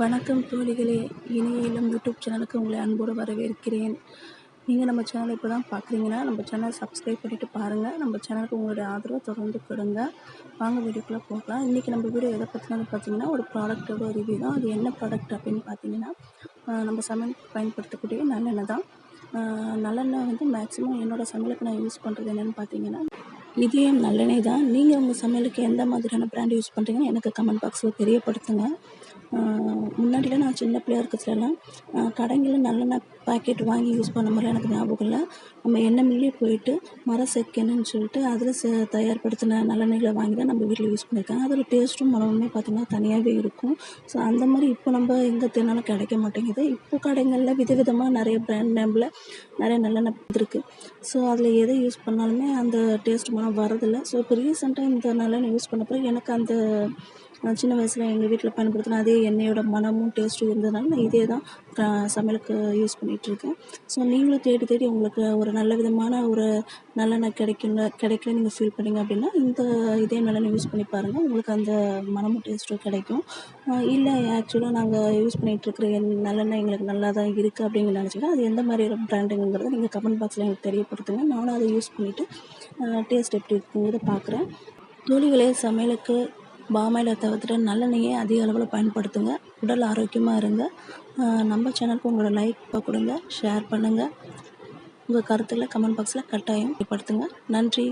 வணக்கம் தோழிகளே இனிய இளம் யூடியூப் சேனலுக்கு உங்களை அன்போடு வரவேற்கிறேன். நீங்கள் நம்ம சேனலை இப்போ தான் பார்க்குறீங்கன்னா நம்ம சேனலை சப்ஸ்கிரைப் பண்ணிவிட்டு பாருங்கள் நம்ம சேனலுக்கு உங்களுடைய ஆதரவை தொடர்ந்து கொடுங்க. வாங்க வீடியோக்குள்ளே போகலாம். இன்றைக்கி நம்ம வீடியோ எதை பற்றினது பார்த்தீங்கன்னா ஒரு ப்ராடக்ட்டோட ரிவ்யூ தான். அது என்ன ப்ராடக்ட் அப்படின்னு பார்த்தீங்கன்னா நம்ம சமையல் பயன்படுத்தக்கூடிய நல்லெண்ணெய் தான். நல்லெண்ணெய் வந்து மேக்ஸிமம் என்னோடய சமையலுக்கு நான் யூஸ் பண்ணுறது என்னென்னு பார்த்தீங்கன்னா இதயம் நல்லெண்ணெய் தான். நீங்கள் உங்கள் சமையலுக்கு எந்த மாதிரியான ப்ராண்ட் யூஸ் பண்ணுறீங்கன்னு எனக்கு கமெண்ட் பாக்ஸில் தெரியப்படுத்துங்க. முன்னாடிலாம் நான் சின்ன பிள்ளையா இருக்கிறதுலலாம் கடைங்களில் நல்லெண்ணெய் பாக்கெட் வாங்கி யூஸ் பண்ண மாதிரி எனக்கு ஞாபகம் இல்லை. நம்ம எண்ணெய் மில்லே போயிட்டு மர செக்கெண்ணெய்னு சொல்லிட்டு அதில் ச தயார்படுத்தின நல்லெண்ணெய்களை வாங்கி தான் நம்ம வீட்டில் யூஸ் பண்ணியிருக்கேன் அதோட டேஸ்ட்டும் மனமுமே பார்த்திங்கன்னா தனியாகவே இருக்கும். ஸோ அந்த மாதிரி இப்போ நம்ம எங்கே தேடினாலும் கிடைக்க மாட்டேங்குது. இப்போ கடைங்களில் விதவிதமாக நிறைய பிராண்ட் நேமில் நிறைய நல்லெண்ணெய் இருக்குது ஸோ அதில் எதை யூஸ் பண்ணாலுமே அந்த டேஸ்ட் மனம் வரதில்லை ஸோ இப்போ ரீசெண்டாக இந்த நல்லெண்ணெய் யூஸ் பண்ண பிறகு எனக்கு அந்த சின்ன வயசில் எங்கள் வீட்டில் பயன்படுத்தின அதே எண்ணெயோட மனமும் டேஸ்ட்டும் இருந்ததுனால நான் இதே தான் க சமையலுக்கு யூஸ் பண்ணிகிட்ருக்கேன் ஸோ நீங்களும் தேடி தேடி உங்களுக்கு ஒரு நல்ல விதமான ஒரு நல்லெண்ணெய் கிடைக்கல கிடைக்கல நீங்கள் ஃபீல் பண்ணீங்க அப்படின்னா இந்த இதே நல்லெண்ணெய் யூஸ் பண்ணி பாருங்கள் உங்களுக்கு அந்த மனமும் டேஸ்ட்டும் கிடைக்கும். இல்லை ஆக்சுவலாக நாங்கள் யூஸ் பண்ணிகிட்ருக்கிற நல்லெண்ணெய் எங்களுக்கு நல்லா தான் இருக்குது அப்படின்னு நினச்சிங்கன்னா அது எந்த மாதிரி பிராண்டுங்கிறத நீங்கள் கமெண்ட் பாக்ஸில் எனக்கு தெரியப்படுத்துங்க. நானும் அதை யூஸ் பண்ணிவிட்டு டேஸ்ட் எப்படி இருக்குங்கிறத பார்க்குறேன் தோழிகளே சமையலுக்கு பாமாயிலை தவிர்த்துட்டு நல்லெண்ணெயை அதிக அளவில் பயன்படுத்துங்க. உடல் ஆரோக்கியமாக இருங்க. நம்ம சேனலுக்கு உங்களோட லைக் கொடுங்க ஷேர் பண்ணுங்கள் உங்கள் கருத்துக்களை கமெண்ட் பாக்ஸில் கட்டாயம் படுத்துங்க நன்றி.